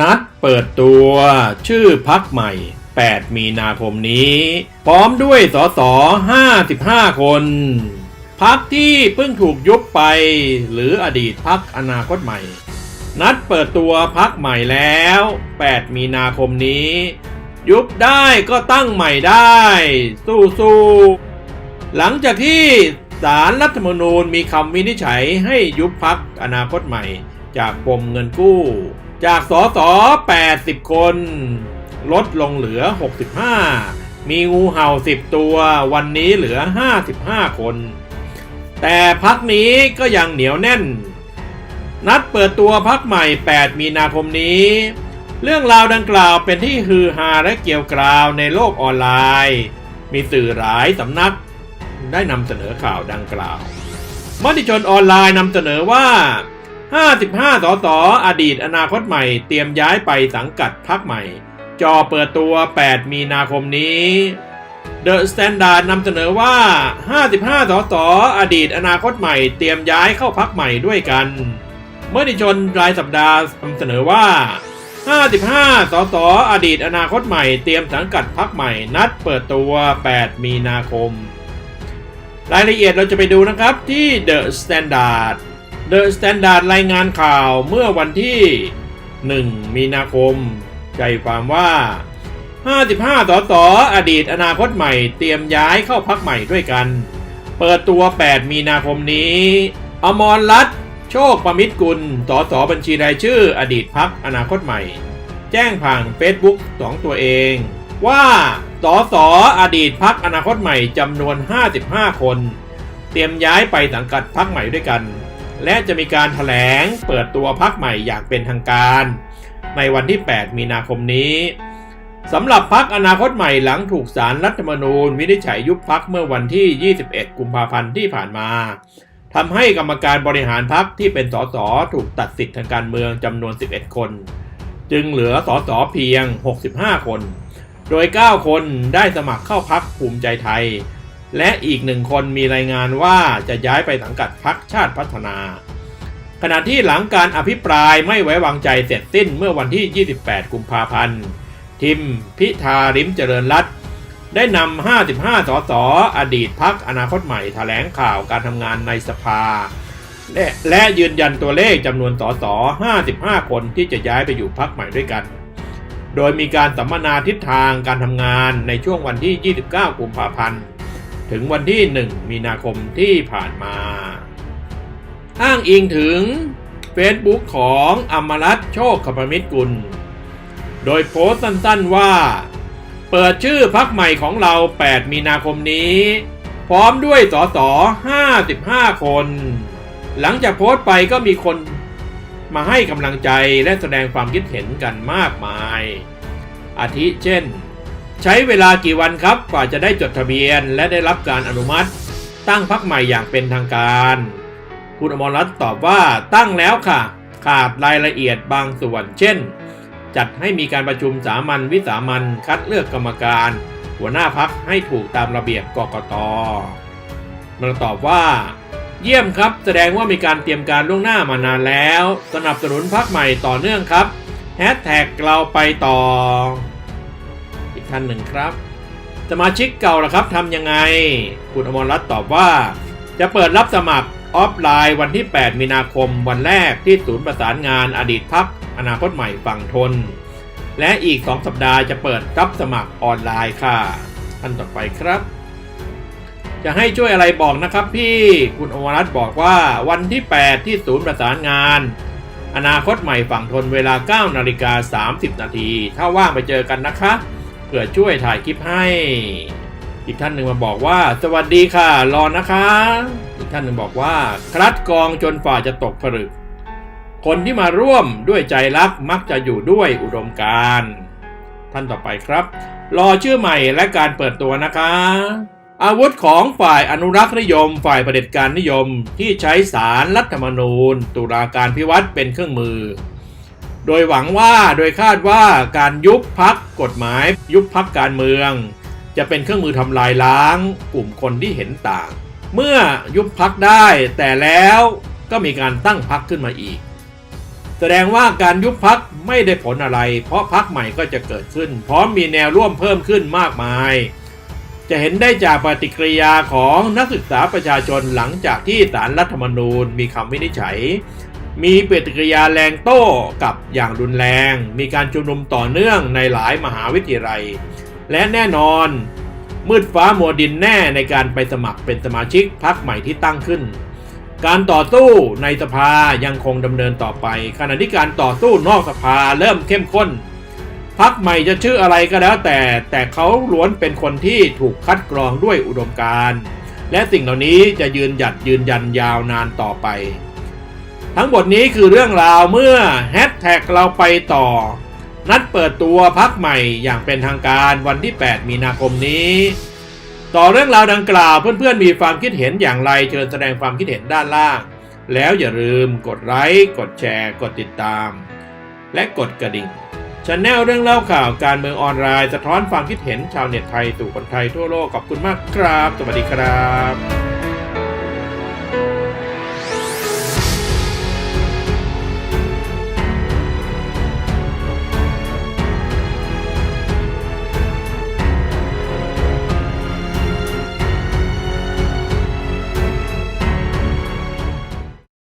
นัดเปิดตัวชื่อพักใหม่ 8 มีนาคมนี้ พร้อมด้วยสส55 คน พักที่เพิ่งถูกยุบไป หรืออดีตพักอนาคตใหม่ นัดเปิดตัวพักใหม่แล้ว 8 มีนาคมนี้ ยุบได้ก็ตั้งใหม่ได้ สู้ๆหลังจากที่ศาลรัฐธรรมนูญมีคำวินิจฉัยให้ยุบพักอนาคตใหม่ จากปมเงินกู้ จากสส80 คน ลดลงเหลือ 65 มีงูเห่า 10 ตัว วันนี้เหลือ 55 คน แต่พักนี้ก็ยังเหนียวแน่น นัดเปิดตัวพักใหม่ 8 มีนาคมนี้ เรื่องราวดังกล่าวเป็นที่ฮือฮาและเกี่ยวกราวในโลกออนไลน์ มีสื่อหลายสำนักได้นำเสนอข่าวดังกล่าวมติชนออนไลน์นำเสนอว่า 55 สส อดีตอนาคตใหม่ เตรียมย้ายไปสังกัดพักใหม่ จอเปิดตัว 8 มีนาคมนี้ The Standard นำเสนอว่า 55 สส อดีตอนาคตใหม่ เตรียมย้ายเข้าพักใหม่ด้วยกันมติชนรายสัปดาห์นำเสนอว่า 55 สส อดีตอนาคตใหม่ เตรียมสังกัดพักใหม่ นัดเปิดตัว 8 มีนาคม รายละเอียดเราจะไปดูนะครับที่ The Standard The Standard ร เดอะสแตนดาร์ดรายงานข่าวเมื่อวันที่ 1 มีนาคม ใจความว่า 55 สสอดีตอนาคตใหม่เตรียมย้ายเข้าพักใหม่ด้วยกัน เปิดตัว 8 มีนาคมนี้ อมรรัตโชคประมิตรกุล สสบัญชีรายชื่ออดีตพักอนาคตใหม่ แจ้งผ่าน Facebook ของตัวเอง ว่า สสอดีตพักอนาคตใหม่จำนวน 55 คน เตรียมย้ายไปสังกัดพักใหม่ด้วยกัน และจะมีการถแถลงเปิดตัวพักใหม่อย่างเป็นทางการ ในวันที่ 8 มีนาคมนี้สำหรับพักอนาคตใหม่หลังถูกสารรัฐธรรมนูญวินิจฉัยยุบพักเมื่อวันที่ 21 กุมภาพันธ์ที่ผ่านมาทำให้กรรมการบริหารพักที่เป็นสสถูกตัดสิทธิ์ทางการเมืองจำนวน 11 คน จึงเหลือสสเพียง 65 คน โดย 9 คนได้สมัครเข้าพักภูมิใจไทย และอีกหนึ่งคนมีรายงานว่าจะย้ายไปสังกัดพักชาติพัฒนา ขณะที่หลังการอภิปรายไม่ไว้วางใจเสร็จสิ้นเมื่อวันที่ 28 กุมภาพันธ์ ทิมพิธาริมเจริญรัตได้นำ 55 สสออดีตพักอนาคตใหม่แถลงข่าวการทำงานในสภา และและยืนยันตัวเลขจำนวนสส 55 คนที่จะย้ายไปอยู่พักใหม่ด้วยกัน โดยมีการสัมมนาทิศทางการทำงานในช่วงวันที่ 29 กุมภาพันธ์ ถึงวันที่ 1 มีนาคมที่ผ่านมา อ้างอิงถึง Facebook ของอมรัตน์โชคขปมิตรกุล โดยโพสต์สั้นๆว่า เปิดชื่อพักใหม่ของเรา 8 มีนาคมนี้ พร้อมด้วยสส55 คน หลังจากโพสต์ไปก็มีคนมาให้กำลังใจและแสดงความคิดเห็นกันมากมาย อาทิเช่น ใช้เวลากี่วันครับกว่าจะได้จดทะเบียน และได้รับการอนุมัติ ตั้งพักใหม่อย่างเป็นทางการ คุณอมรรัตน์ตอบว่าตั้งแล้วค่ะ ขาดรายละเอียดบางส่วน เช่น จัดให้มีการประชุมสามัญวิสามัญคัดเลือกกรรมการ หัวหน้าพักให้ถูกตามระเบียบกกตมันตอบว่า เยี่ยมครับ แสดงว่ามีการเตรียมการล่วงหน้ามานานแล้ว สนับสนุนพักใหม่ต่อเนื่องครับแฮชแท็กเราไปต่อ ท่านหนึ่งครับ สมาชิกเก่าล่ะครับทำยังไง คุณอมรรัตน์ตอบว่า จะเปิดรับสมัครออฟไลน์วันที่ 8 มีนาคมวันแรกที่ศูนย์ประสานงานอดีตพักอนาคตใหม่ฝั่งทน และอีก 2 สัปดาห์จะเปิดรับสมัครออนไลน์ค่ะท่านต่อไปครับ จะให้ช่วยอะไรบอกนะครับพี่คุณอมรรัตน์บอกว่าวันที่ 8 ที่ศูนย์ประสานงานอนาคตใหม่ฝั่งทนเวลา 9 นาฬิกา 30 นาที ถ้าว่างไปเจอกันนะคะ ผื่อช่วยถ่ายคลิปให้ อีกท่านหนึ่งมาบอกว่า สวัสดีค่ะ รอนะคะ อีกท่านหนึ่งบอกว่าคลัดกองจนฝ่าจะตกผลึก คนที่มาร่วมด้วยใจรักมักจะอยู่ด้วยอุดมการณ์ท่านต่อไปครับ รอชื่อใหม่และการเปิดตัวนะคะ อาวุธของฝ่ายอนุรักษ์นิยม ฝ่ายเด็จการนิยมที่ใช้สารรัฐธรรมนูญ ตุลาการพิวัตรเป็นเครื่องมือ โดยหวังว่าโดยคาดว่าการยุบพักกฎหมาย ยุบพักการเมือง จะเป็นเครื่องมือทำลายล้างกลุ่มคนที่เห็นต่าง เมื่อยุบพักได้แต่แล้วก็มีการตั้งพักขึ้นมาอีก แสดงว่าการยุบพักไม่ได้ผลอะไร เพราะพักใหม่ก็จะเกิดขึ้น พร้อมมีแนวร่วมเพิ่มขึ้นมากมาย จะเห็นได้จากปฏิกิริยาของนักศึกษาประชาชนหลังจากที่ศาลรัฐธรรมนูญมีคำวินิจฉัย มีปฏิกิริยาแรงโต้กับอย่างรุนแรง มีการชุมนุมต่อเนื่องในหลายมหาวิทยาลัย และแน่นอน มืดฟ้ามัวดินแน่ในการไปสมัครเป็นสมาชิกพรรคใหม่ที่ตั้งขึ้น การต่อสู้ในสภายังคงดำเนินต่อไป ขณะที่การต่อสู้นอกสภาเริ่มเข้มข้นพักใหม่จะชื่ออะไรก็แล้วแต่ แต่เขาล้วนเป็นคนที่ถูกคัดกรองด้วยอุดมการณ์และสิ่งเหล่านี้จะยืนหยัดยืนยันยาวนานต่อไป ทั้งหมดนี้คือเรื่องราวเมื่อแฮชแท็กเราไปต่อ นัดเปิดตัวพักใหม่อย่างเป็นทางการวันที่ 8 มีนาคมนี้ ต่อเรื่องราวดังกล่าวเพื่อนๆมีความคิดเห็นอย่างไรเชิญแสดงความคิดเห็นด้านล่าง แล้วอย่าลืมกดไลค์กดแชร์ กดติดตาม และกดกระดิ่งช n แนลเรื่องเล่าข่าวการเมืองออนไลน์ สะท้อนความคิดเห็นชาวเน็ตไทยสู่คนไทยทั่วโลกขอบคุณมากครับ สวัสดีครับ